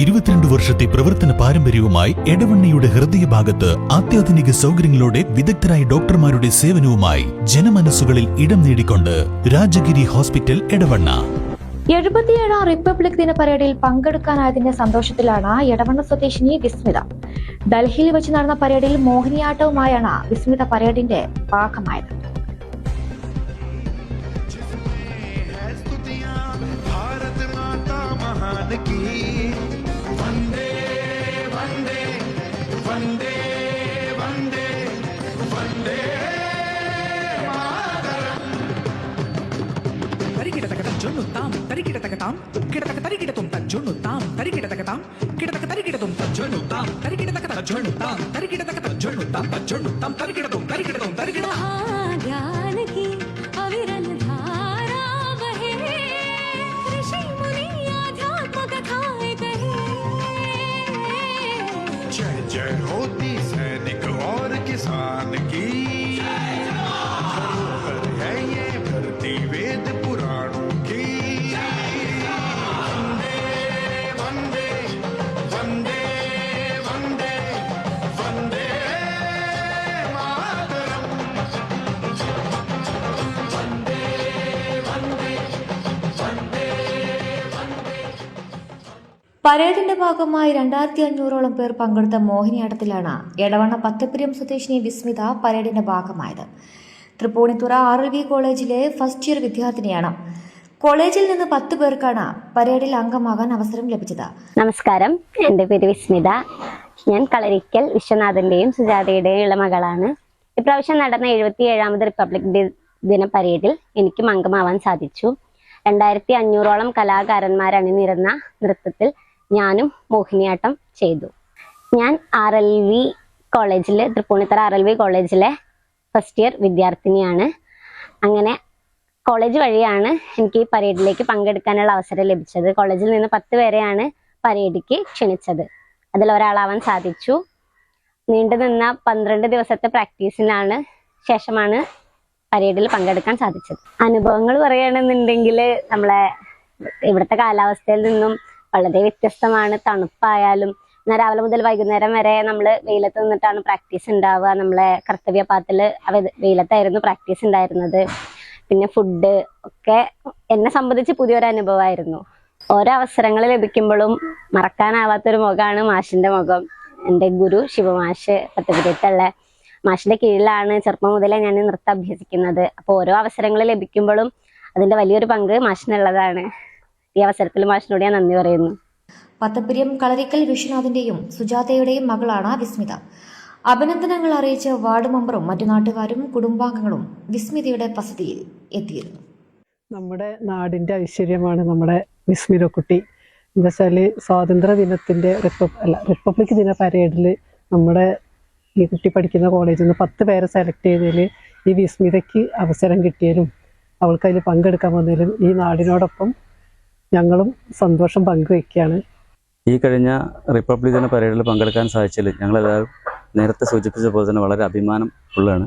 ഇരുപത്തിരണ്ട് വർഷത്തെ പ്രവർത്തന പാരമ്പര്യവുമായി എടവണ്ണയുടെ ഹൃദയഭാഗത്ത് അത്യാധുനിക സൗകര്യങ്ങളോടെ വിദഗ്ധരായ ഡോക്ടർമാരുടെ സേവനവുമായി ജനമനസ്സുകളിൽ ഇടം നേടിക്കൊണ്ട് രാജഗിരി ഹോസ്പിറ്റൽ എടവണ്ണ. എഴുപത്തിയേഴാം റിപ്പബ്ലിക് ദിന പരേഡിൽ പങ്കെടുക്കാനായതിന്റെ സന്തോഷത്തിലാണ് എടവണ്ണ സ്വദേശിനി വിസ്മിത. ഡൽഹിയിൽ വെച്ച് നടന്ന പരേഡിൽ മോഹിനിയാട്ടവുമായാണ് വിസ്മിത പരേഡിന്റെ ഭാഗമായത് వందే వందే వందే తరికిట తగటం జొన్ను తాం తరికిట తగటాం కిడతక తరికిట తుంత జొన్ను తాం తరికిట తగటాం కిడతక తరికిట తుంత జొన్ను తాం తరికిట తగట జొన్ను తాం తరికిట తగట జొన్ను తాం జొన్ను తాం తరికిట जय होती सैनिक और किसान की പരേഡിന്റെ ഭാഗമായി രണ്ടായിരത്തി അഞ്ഞൂറോളം പേർ പങ്കെടുത്ത മോഹിനിയാട്ടത്തിലാണ് എടവണ്ണ പത്തപ്പുരം സ്വദേശിനി വിസ്മിത പരേഡിന്റെ ഭാഗമായത്. തൃപ്പൂണിത്തുറ ആർ എൽ വി കോളേജിലെ ഫസ്റ്റ് ഇയർ വിദ്യാർത്ഥിനിയാണ്. കോളേജിൽ നിന്ന് പത്ത് പേർക്കാണ് പരേഡിൽ അംഗമാകാൻ അവസരം ലഭിച്ചത്. നമസ്കാരം. എന്റെ പേര് വിസ്മിത. ഞാൻ കളരിക്കൽ വിശ്വനാഥന്റെയും സുജാതയുടെയും ഇളമകളാണ് ഇപ്രാവശ്യം നടന്ന എഴുപത്തി ഏഴാമത് റിപ്പബ്ലിക് ദിന പരേഡിൽ എനിക്കും അംഗമാവാൻ സാധിച്ചു. രണ്ടായിരത്തി അഞ്ഞൂറോളം കലാകാരന്മാരണിനിരുന്ന നൃത്തത്തിൽ ഞാനും മോഹിനിയാട്ടം ചെയ്തു. ഞാൻ ആർ എൽ വി കോളേജിൽ തൃപ്പൂണിത്തറ ആർ എൽ വി കോളേജിലെ ഫസ്റ്റ് ഇയർ വിദ്യാർത്ഥിനിയാണ്. അങ്ങനെ കോളേജ് വഴിയാണ് എനിക്ക് ഈ പരേഡിലേക്ക് പങ്കെടുക്കാനുള്ള അവസരം ലഭിച്ചത്. കോളേജിൽ നിന്ന് പത്ത് പേരെയാണ് പരേഡിക്ക് ക്ഷണിച്ചത്. അതിൽ ഒരാളാവാൻ സാധിച്ചു. നീണ്ടു നിന്ന പന്ത്രണ്ട് ദിവസത്തെ പ്രാക്ടീസിനാണ് ശേഷമാണ് പരേഡിൽ പങ്കെടുക്കാൻ സാധിച്ചത്. അനുഭവങ്ങൾ പറയുകയാണെന്നുണ്ടെങ്കിൽ നമ്മളെ ഇവിടുത്തെ കാലാവസ്ഥയിൽ നിന്നും വളരെ വ്യത്യസ്തമാണ്. തണുപ്പായാലും എന്നാൽ രാവിലെ മുതൽ വൈകുന്നേരം വരെ നമ്മൾ വെയിലത്ത് നിന്നിട്ടാണ് പ്രാക്ടീസ് ഉണ്ടാവുക. നമ്മളെ കർത്തവ്യപാത്തിൽ വെയിലത്തായിരുന്നു പ്രാക്ടീസ് ഉണ്ടായിരുന്നത്. പിന്നെ ഫുഡ് ഒക്കെ എന്നെ സംബന്ധിച്ച് പുതിയൊരു അനുഭവമായിരുന്നു. ഓരോ അവസരങ്ങൾ ലഭിക്കുമ്പോഴും മറക്കാനാവാത്തൊരു മുഖമാണ് മാഷിന്റെ മുഖം. എന്റെ ഗുരു ശിവമാഷ് പത്തപുരത്തുള്ള മാഷിന്റെ കീഴിലാണ് ചെറുപ്പം മുതലേ ഞാൻ നൃത്തം അഭ്യസിക്കുന്നത്. അപ്പോൾ ഓരോ അവസരങ്ങൾ ലഭിക്കുമ്പോഴും അതിന്റെ വലിയൊരു പങ്ക് മാഷിനുള്ളതാണ്. ഈ അവസരത്തിൽ മാഷിനോട് ഞാൻ നന്ദി പറയുന്നു. പത്തപ്പിരിയം കളരിക്കൽ വിശ്വനാഥിന്റെയും സുജാതയുടെയും മകളാണ് വിസ്മിത. അഭിനന്ദനങ്ങൾ അറിയിച്ച വാർഡ് മെമ്പറും മറ്റു നാട്ടുകാരും കുടുംബാംഗങ്ങളും വിസ്മിതയുടെ വസതിയിൽ എത്തിയിരുന്നു. നമ്മുടെ നാടിന്റെ ഐശ്വര്യമാണ് നമ്മുടെ വിസ്മിതക്കുട്ടി എന്താ വെച്ചാൽ സ്വാതന്ത്ര്യ ദിനത്തിന്റെ റിപ്പബ് അല്ല റിപ്പബ്ലിക് ദിന പരേഡിൽ നമ്മുടെ ഈ കുട്ടി പഠിക്കുന്ന കോളേജിൽ നിന്ന് പത്ത് പേരെ സെലക്ട് ചെയ്തതിൽ ഈ വിസ്മിതയ്ക്ക് അവസരം കിട്ടിയതിലും അവൾക്ക് അതിൽ പങ്കെടുക്കാൻ വന്നതിലും ഈ നാടിനോടൊപ്പം ഞങ്ങളും സന്തോഷം പങ്കുവയ്ക്കുകയാണ് ഈ കഴിഞ്ഞ റിപ്പബ്ലിക് ദിന പരേഡിൽ പങ്കെടുക്കാൻ സാധിച്ചതിൽ ഞങ്ങളെല്ലാവരും നേരത്തെ സൂചിപ്പിച്ച പോലെ തന്നെ വളരെ അഭിമാനം ഉള്ളതാണ്.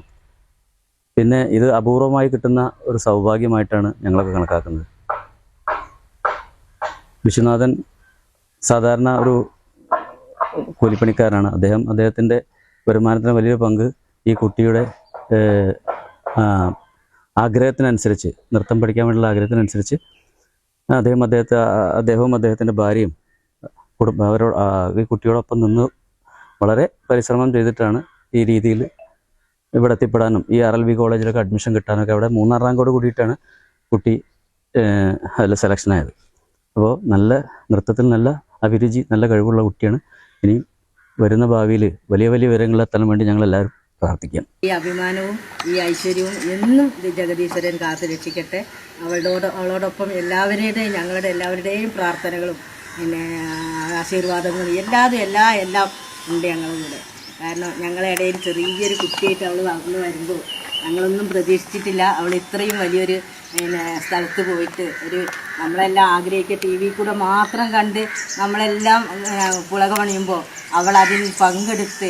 പിന്നെ ഇത് അപൂർവമായി കിട്ടുന്ന ഒരു സൗഭാഗ്യമായിട്ടാണ് ഞങ്ങളൊക്കെ കണക്കാക്കുന്നത്. വിശ്വനാഥൻ സാധാരണ ഒരു കൂലിപ്പണിക്കാരനാണ്. അദ്ദേഹം അദ്ദേഹത്തിന്റെ വരുമാനത്തിന് വലിയൊരു പങ്ക് ഈ കുട്ടിയുടെ ആഗ്രഹത്തിനനുസരിച്ച് നൃത്തം പഠിക്കാൻ വേണ്ടിയുള്ള ആഗ്രഹത്തിനനുസരിച്ച് അദ്ദേഹം അദ്ദേഹത്തെ അദ്ദേഹവും അദ്ദേഹത്തിന്റെ ഭാര്യയും കുടുംബ അവരോട് ഈ കുട്ടിയോടൊപ്പം നിന്ന് വളരെ പരിശ്രമം ചെയ്തിട്ടാണ് ഈ രീതിയിൽ ഇവിടെ എത്തിപ്പെടാനും ഈ ആർ എൽ ബി കോളേജിലൊക്കെ അഡ്മിഷൻ കിട്ടാനൊക്കെ അവിടെ മൂന്നാം റാങ്കോട് കൂടിയിട്ടാണ് കുട്ടി അതിൽ സെലക്ഷൻ ആയത്. അപ്പോൾ നല്ല നൃത്തത്തിൽ നല്ല അഭിരുചി നല്ല കഴിവുള്ള കുട്ടിയാണ്. ഇനി വരുന്ന ഭാവിയിൽ വലിയ വലിയ വിവരങ്ങളെത്താൻ വേണ്ടി ഞങ്ങളെല്ലാവരും പ്രാർത്ഥിക്കാം ഈ അഭിമാനവും ഈ ഐശ്വര്യവും എന്നും ജഗദീശ്വരൻ കാത്തു രക്ഷിക്കട്ടെ. അവളോട് അവളോടൊപ്പം എല്ലാവരുടെയും ഞങ്ങളുടെ എല്ലാവരുടെയും പ്രാർത്ഥനകളും പിന്നെ ആശീർവാദങ്ങളും എല്ലാതും എല്ലാ എല്ലാം ഉണ്ട് ഞങ്ങളുടെ കാരണം ഞങ്ങളുടെ ഇടയിൽ ചെറിയൊരു കുട്ടിയായിട്ട് അവൾ വളർന്നു വരുമ്പോൾ ഞങ്ങളൊന്നും പ്രതീക്ഷിച്ചിട്ടില്ല. അവൾ ഇത്രയും വലിയൊരു പിന്നെ സ്ഥലത്ത് പോയിട്ട് ഒരു നമ്മളെല്ലാം ആഗ്രഹിക്കുക ടി വി കൂടെ മാത്രം കണ്ട് നമ്മളെല്ലാം പുളകമണിയുമ്പോൾ അവൾ അതിൽ പങ്കെടുത്ത്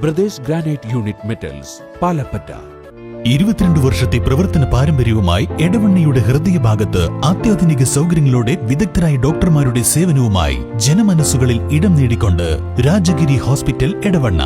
Brothers granite unit metals Palappetta. ഇരുപത്തിരണ്ട് വർഷത്തെ പ്രവർത്തന പാരമ്പര്യവുമായി എടവണ്ണയുടെ ഹൃദയഭാഗത്ത് അത്യാധുനിക സൗകര്യങ്ങളോടെ വിദഗ്ധരായ ഡോക്ടർമാരുടെ സേവനവുമായി ജനമനസ്സുകളിൽ ഇടം നേടിക്കൊണ്ട് രാജഗിരി ഹോസ്പിറ്റൽ എടവണ്ണ.